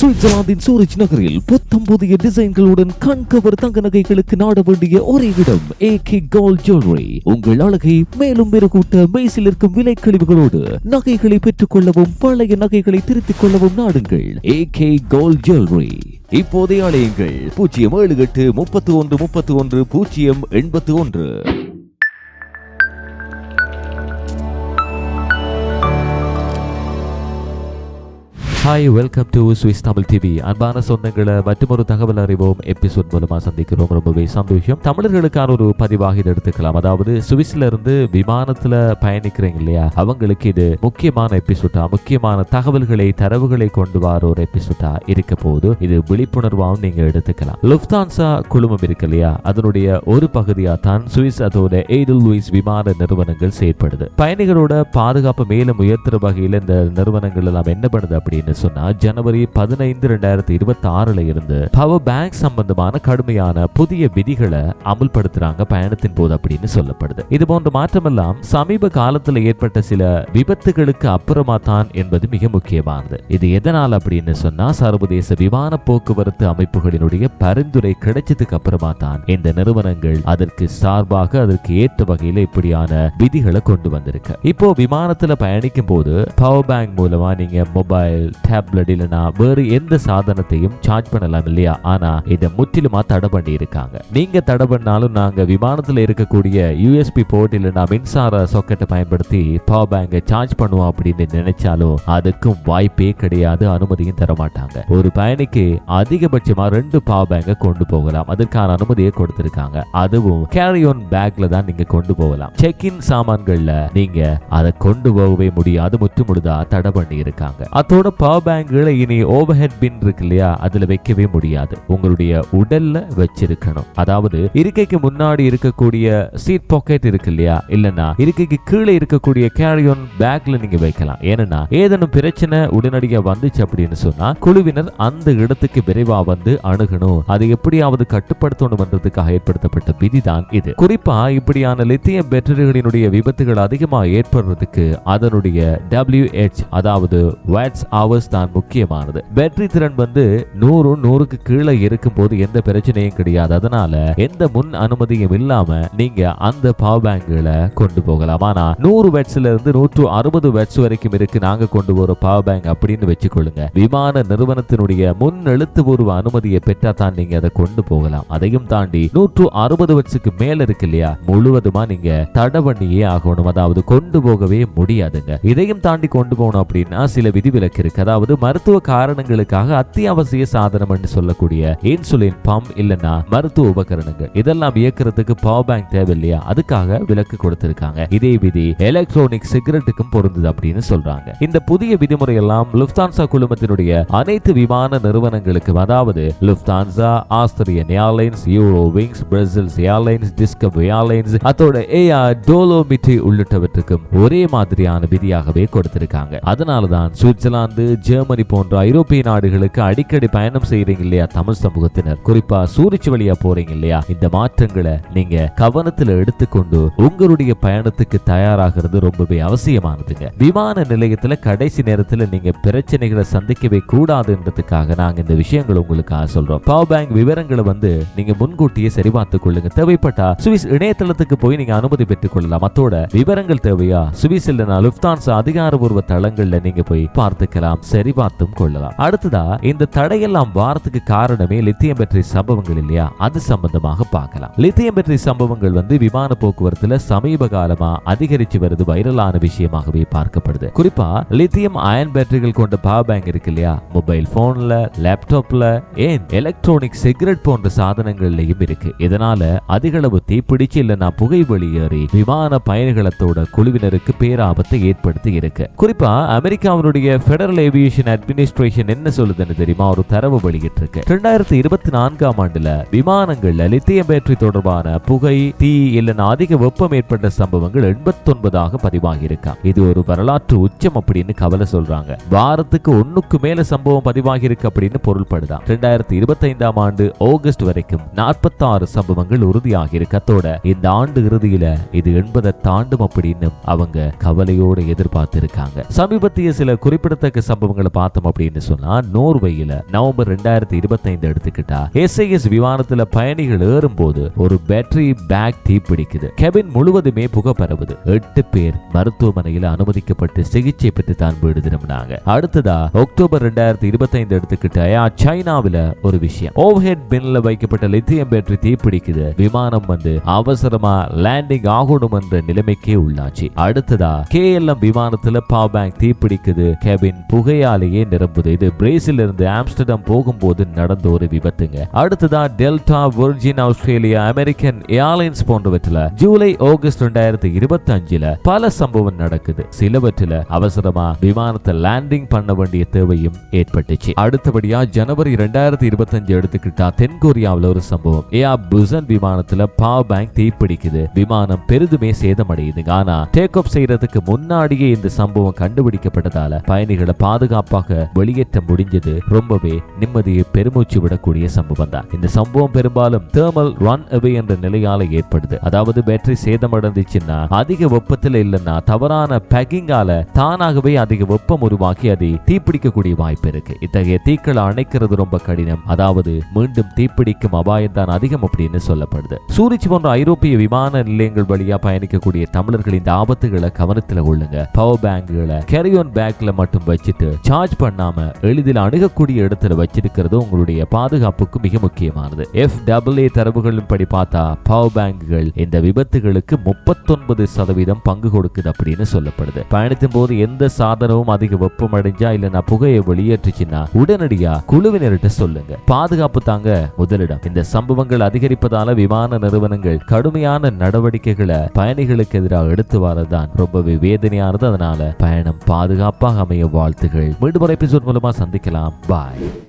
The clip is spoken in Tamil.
சுவிட்சர்லாந்தின் சூரிச் நகரில் புத்தம் புதிய டிசைன்களுடன் கண்கவர் தங்க நகைகளுக்கு நாட வேண்டிய ஒரே இடம் ஏ கே கோல்ட் ஜுவல்லரி உங்கள் அழகை மேலும் மெருகூட்ட மெய்சில் இருக்கும் விலை கழிவுகளோடு நகைகளை பெற்றுக் கொள்ளவும் பழைய நகைகளை திருத்திக் கொள்ளவும் நாடுங்கள். ஏ கே கோல்ட் ஜுவல்லரி இப்போதைய ஆலயங்கள் பூஜ்ஜியம் ஏழு எட்டு முப்பத்தி ஒன்று முப்பத்தி ஒன்று பூஜ்ஜியம் எண்பத்தி ஒன்று. Hi welcome to Swiss Tamil TV அன்பான சொந்தங்களை மற்றொரு தகவல் அறிவோம். எபிசோட் மூலமா சந்திக்கிறோம். ரொம்பவே சந்தோஷம். தமிழர்களுக்கான ஒரு பதிவாக இதை எடுத்துக்கலாம். அதாவது சுவிஸ்ல இருந்து விமானத்துல பயணிக்கிறீங்க இல்லையா? அவங்களுக்கு இது முக்கியமான எபிசோட்டா முக்கியமான தகவல்களை தரவுகளை கொண்டு வர ஒரு எபிசோட்டா இருக்க போது இது விழிப்புணர்வாகவும் நீங்க எடுத்துக்கலாம். லுப்தான்சா குழுமம் இருக்கு இல்லையா? அதனுடைய ஒரு பகுதியா தான் சுவிஸ் அதோட எய்டல் லூயிஸ் விமான நிறுவனங்கள் செயற்படுது. பயணிகளோட பாதுகாப்பு மேலும் உயர்த்துற வகையில் இந்த நிறுவனங்கள் எல்லாம் என்ன பண்ணுது அப்படின்னு சொன்னா ஜனவரி பதினைந்து ரெண்டாயிரத்தி இருபத்தி ஆறுல இருந்து பவர் பேங்க் சம்பந்தமான கடுமையான புதிய விதிகளை அமுல்படுத்துறாங்க பயணத்தின் போது அப்படின்னு சொல்லப்படுது. இது போன்ற மாற்றமெல்லாம் சமீப காலத்துல ஏற்பட்ட சில விபத்துகளுக்கு அப்புறமா தான் என்பது மிக முக்கியமானது. இது எதனால் அப்படின்னு சொன்னா சர்வதேச விமான போக்குவரத்து அமைப்புகளினுடைய பரிந்துரை கிடைச்சதுக்கு அப்புறமா தான் இந்த நிறுவனங்கள் அதற்கு சார்பாக அதற்கு ஏற்ற வகையில் இப்படியான விதிகளை கொண்டு வந்திருக்கு. இப்போ விமானத்துல பயணிக்கும் போது பவர் பேங்க் மூலமா நீங்க மொபைல் டேப்லெட் இல்லைனா வேறு எந்த சாதனத்தையும் சார்ஜ் பண்ணலாம் இல்லையா? ஆனா இதை முற்றிலுமா தடை பண்ணி இருக்காங்க நீங்க தடை பண்ணாலும் நாங்க விமானத்துல இருக்கக்கூடிய யூஎஸ்பி போர்ட் இல்லைனா மின்சார சாக்கெட்டை பயன்படுத்தி பவர் பேங்கை சார்ஜ் பண்ணுவோம் அப்படின்னு நினைச்சாலும் அதுக்கும் வாய்ப்பே கிடையாது அனுமதியும் தர மாட்டாங்க ஒரு பயணிக்கு அதிகபட்சமா ரெண்டு பவர் பேங்கை கொண்டு போகலாம். அதற்கான அனுமதியை கொடுத்திருக்காங்க. அதுவும் கேரி ஆன் பேக்ல தான் நீங்க கொண்டு போகலாம். செக் இன் சாமான்கள்ல நீங்க அதை கொண்டு போகவே முடியாது. முற்று முழுதா தடை பண்ணி இருக்காங்க அதோட பவர் பேங்குகளை இனி ஓவர் ஹெட் பின் இருக்கு இல்லையா அதுல வைக்கவே முடியாது. உங்களுடைய உடல்ல வச்சிருக்கணும். அதாவது இருக்கைக்கு முன்னாடி இருக்கக்கூடிய சீட் பாக்கெட் இருக்கு இல்லையா இல்லைன்னா இருக்கைக்கு கீழே இருக்கக்கூடிய கேரி பேக்ல நீங்க வைக்கலாம். ஏன்னா ஏதேனும் பிரச்சனை உடனடியா வந்துச்சு அப்படின்னு சொன்னா குழுவினர் அந்த இடத்துக்கு விரைவா வந்து அணுகணும். அதை எப்படியாவது கட்டுப்படுத்தணும்ன்றதுக்காக ஏற்படுத்தப்பட்ட விதிதான் இது. குறிப்பா இப்படியான லித்தியம் பேட்டரிகளினுடைய விபத்துகள் அதிகமா ஏற்படுறதுக்கு அதனுடைய WH அதாவது வாட்ஸ் ஃபோக்கஸ் தான் முக்கியமானது. பேட்டரி திறன் வந்து நூறு நூறுக்கு கீழே இருக்கும் போது எந்த பிரச்சனையும் கிடையாது. அதனால எந்த முன் அனுமதியும் இல்லாம நீங்க அந்த பவர் பேங்க்ல கொண்டு போகலாம். ஆனா நூறு வேட்ஸ்ல இருந்து நூற்று அறுபது வேட்ஸ் வரைக்கும் இருக்கு. நாங்க கொண்டு போற பவர் பேங்க் அப்படின்னு வச்சுக்கொள்ளுங்க. விமான நிறுவனத்தினுடைய முன் எழுத்துபூர்வ அனுமதியை பெற்றா தான் நீங்க அதை கொண்டு போகலாம். அதையும் தாண்டி நூற்று அறுபது வேட்ஸுக்கு மேல இருக்கு இல்லையா? முழுவதுமா நீங்க தடை பண்ணியே ஆகணும். அதாவது கொண்டு போகவே முடியாதுங்க. இதையும் தாண்டி கொண்டு போகணும் அப்படின்னா சில விதிவிலக்கு இருக்கு அதாவது மருத்துவ காரணங்களுக்காக அத்தியாவசிய சாதனம் என்று சொல்லக்கூடிய இன்சுலின் பம்ப் இல்லைன்னா மருத்துவ உபகரணங்கள். இதெல்லாம் இயக்கிறதுக்கு பவர் பேங்க் தேவை இல்லையா அதுக்காக விலக்கு கொடுத்திருக்காங்க. இதே விதி எலக்ட்ரானிக் சிகரெட்டுக்கும் பொருந்தது அப்படின்னு சொல்றாங்க. இந்த புதிய விதிமுறை எல்லாம் லுப்தான்சா குழுமத்தினுடைய அனைத்து விமான நிறுவனங்களுக்கு அதாவது Lufthansa Austrian Airlines Euro Wings Brussels Airlines Discovery Airlines அதோட ஏஆர் டோலோமிட்டி உள்ளிட்டவற்றுக்கும் ஒரே மாதிரியான விதியாகவே கொடுத்திருக்காங்க. அதனாலதான் சுவிட்சர்லாந்து ஜெர்மனி போன்ற ஐரோப்பிய நாடுகளுக்கு அடிக்கடி பயணம் செய்யறீங்க இல்லையா தமிழ் சமூகத்தினர்? குறிப்பா சூரிச்சு வழியா போறீங்க இல்லையா? இந்த மாற்றங்களை நீங்க கவனத்துல எடுத்துக்கொண்டு உங்களுடைய பயணத்துக்கு தயாராகிறது ரொம்பவே அவசியமானதுங்க. விமான நிலையத்துல கடைசி நேரத்துல நீங்க பிரச்சனைகளை சந்திக்கவே கூடாதுன்றதுக்காக நாங்க இந்த விஷயங்கள் உங்களுக்காக சொல்றோம். பவர் பேங்க் விவரங்களை வந்து நீங்க முன்கூட்டியே சரி பார்த்து கொள்ளுங்க. தேவைப்பட்டா சுவிஸ் இணையதளத்துக்கு போய் நீங்க அனுமதி பெற்றுக் கொள்ளலாம். அத்தோட விவரங்கள் தேவையா? சுவிஸ் இல்லைனா லுப்தான்சா அதிகாரபூர்வ தளங்கள்ல நீங்க போய் பார்த்துக்கலாம். சரி பார்த்தும் கொள்ளலாம். அடுத்ததா இந்த தடையெல்லாம் வாரத்துக்கு காரணமே லித்தியம் பேட்டரி சம்பவங்கள் இல்லையா? அது சம்பந்தமாக பார்க்கலாம். லித்தியம் பேட்டரி சம்பவங்கள் வந்து விமான போக்குவரத்துல சமீப காலமா அதிகரிச்சு வருது வைரலான விஷயமாகவே பார்க்கப்படுது. குறிப்பா லித்தியம் அயன் பேட்டரிகள் கொண்ட பவர் பேங்க் இருக்கு இல்லையா? மொபைல் போன்ல லேப்டாப்ல ஏன் எலக்ட்ரானிக் சிகரெட் போன்ற சாதனங்கள்லயும் இருக்கு. இதனால அதிகளவு தீப்பிடிச்சு இல்லைன்னா புகை வெளியேறி விமான பயணிகளத்தோட குழுவினருக்கு பேராபத்தை ஏற்படுத்தி இருக்கு. குறிப்பா அமெரிக்காவினுடைய பெடரல் ஏவியேஷன் அட்மினிஸ்ட்ரேஷன் என்ன சொல்லுதுன்னு தெரியுமா? ஒரு தரவு வெளியிட்டிருக்கு. ரெண்டாயிரத்தி இருபத்தி நான்காம் ஆண்டுல விமானங்கள்ல லித்தியம் பேட்டரி தொடர்பான புகை தீ இல்லைன்னா அதிக வெப்பம் ஏற்பட்ட சம்பவங்கள் எண்பத்தி ஒன்பதாக பதிவாகி இருக்கா இது ஒரு வரலாற்று உச்சம் அப்படின்னு கவலை சொல்றாங்க. வாரத்துக்கு ஒண்ணுக்கு மேல சம்பவம் பதிவாகி இருக்கு அப்படின்னு பொருள்படுதான் ரெண்டாயிரத்தி இருபத்தி ஐந்தாம் ஆண்டு ஆகஸ்ட் வரைக்கும் நாற்பத்தாறு சம்பவங்கள் உறுதியாகி இருக்கு அத்தோட இந்த ஆண்டு இறுதியில இது எண்பதை தாண்டும் அப்படின்னு அவங்க கவலையோடு எதிர்பார்த்திருக்காங்க. சமீபத்திய சில குறிப்பிடத்தக்க சம்பவம் சம்பவங்களை பார்த்தோம் அப்படின்னு சொன்னா நோர்வேயில நவம்பர் ரெண்டாயிரத்தி இருபத்தி ஐந்து எடுத்துக்கிட்டா எஸ்ஐஎஸ் விமானத்துல பயணிகள் ஏறும் போது ஒரு பேட்டரி பேக் தீப்பிடிக்குது கெபின் முழுவதுமே புகை பரவுது. எட்டு பேர் மருத்துவமனையில் அனுமதிக்கப்பட்டு சிகிச்சை பெற்று தான் வீடு திரும்பினாங்க. அடுத்ததா அக்டோபர் ரெண்டாயிரத்தி இருபத்தி ஐந்து எடுத்துக்கிட்ட சைனாவில ஒரு விஷயம். ஓவர்ஹெட் பின்ல வைக்கப்பட்ட லித்தியம் பேட்டரி தீப்பிடிக்குது விமானம் வந்து அவசரமா லேண்டிங் ஆகணும் என்ற நிலைமைக்கே உள்ளாச்சு. அடுத்ததா கே எல் எம் விமானத்துல பவர் பேங்க் தீப்பிடிக்குது கேபின் புகையாலேயே நிரம்புது. இது பிரேசில் இருந்து ஆம்ஸ்டர்டம் போகும்போது நடந்த ஒரு விபத்துங்க. அடுத்ததா Delta Virgin Australia American Airlines போன்றவற்றில் ஜூலை ஆகஸ்ட் ரெண்டாயிரத்தி இருபத்தி அஞ்சுல பல சம்பவம் நடக்குது. சிலவற்றில் அவசரமா விமானத்தை லேண்டிங் பண்ண வேண்டிய தேவையும் ஏற்பட்டுச்சு. அடுத்தபடியா ஜனவரி ரெண்டாயிரத்தி இருபத்தி அஞ்சு எடுத்துக்கிட்டா தென்கொரியாவில் ஒரு சம்பவம். ஏஆ புசன் விமானத்துல பவர் பேங்க் தீப்பிடிக்குது. விமானம் பெரிதுமே சேதமடையுது ஆனா டேக் ஆஃப் செய்யறதுக்கு முன்னாடியே இந்த சம்பவம் கண்டுபிடிக்கப்பட்டதால பயணிகளை பாதுகாப்பு பாதுகாப்பாக வெளியேற்ற முடிஞ்சது. ரொம்பவே நிம்மதியை பெருமூச்சு விடக்கூடிய சம்பவம் தான். இந்த சம்பவம் பெரும்பாலும் தேர்மல் ரன் அவே என்ற நிலையால ஏற்படுது. அதாவது பேட்டரி சேதமடைந்துச்சுன்னா அதிக வெப்பத்தில் இல்லைன்னா தவறான பேக்கிங்கால தானாகவே அதிக வெப்பம் உருவாக்கி அதை தீப்பிடிக்கக்கூடிய வாய்ப்பு இருக்கு. இத்தகைய தீக்களை அணைக்கிறது ரொம்ப கடினம். அதாவது மீண்டும் தீப்பிடிக்கும் அபாயம் தான் அதிகம் அப்படின்னு சொல்லப்படுது. சூரிச் போன்ற ஐரோப்பிய விமான நிலையங்கள் வழியா பயணிக்கக்கூடிய தமிழர்கள் இந்த ஆபத்துகளை கவனத்தில் கொள்ளுங்க. பவர் பேங்குகளை கேரியோன் பேக்ல மட்டும் வச்சுட்டு சார்ஜ் பண்ணாம எளிதில் அணுகக்கூடிய இடத்துல வச்சிருக்கிறது உங்களுடைய பாதுகாப்புக்கு மிக முக்கியமானது. எஃப் டபுள் ஏ தரவுகளின் படி பார்த்தா பவர் பேங்குகள் இந்த விபத்துகளுக்கு முப்பத்தொன்பது சதவீதம் பங்கு கொடுக்குது அப்படின்னு சொல்லப்படுது. பயணத்தின் போது எந்த சாதனமும் அதிக வெப்பம் அடைஞ்சா இல்லைன்னா புகையை வெளியேற்றுச்சுன்னா உடனடியா குழுவினர்கிட்ட சொல்லுங்க. பாதுகாப்பு தாங்க முதலிடம். இந்த சம்பவங்கள் அதிகரிப்பதால விமான நிறுவனங்கள் கடுமையான நடவடிக்கைகளை பயணிகளுக்கு எதிராக எடுத்து வரதான் ரொம்பவே வேதனையானது. அதனால பயணம் பாதுகாப்பாக அமைய வாழ்த்துகள். மீண்டும் ஒரு எபிசோட் மூலமா சந்திக்கலாம். பாய்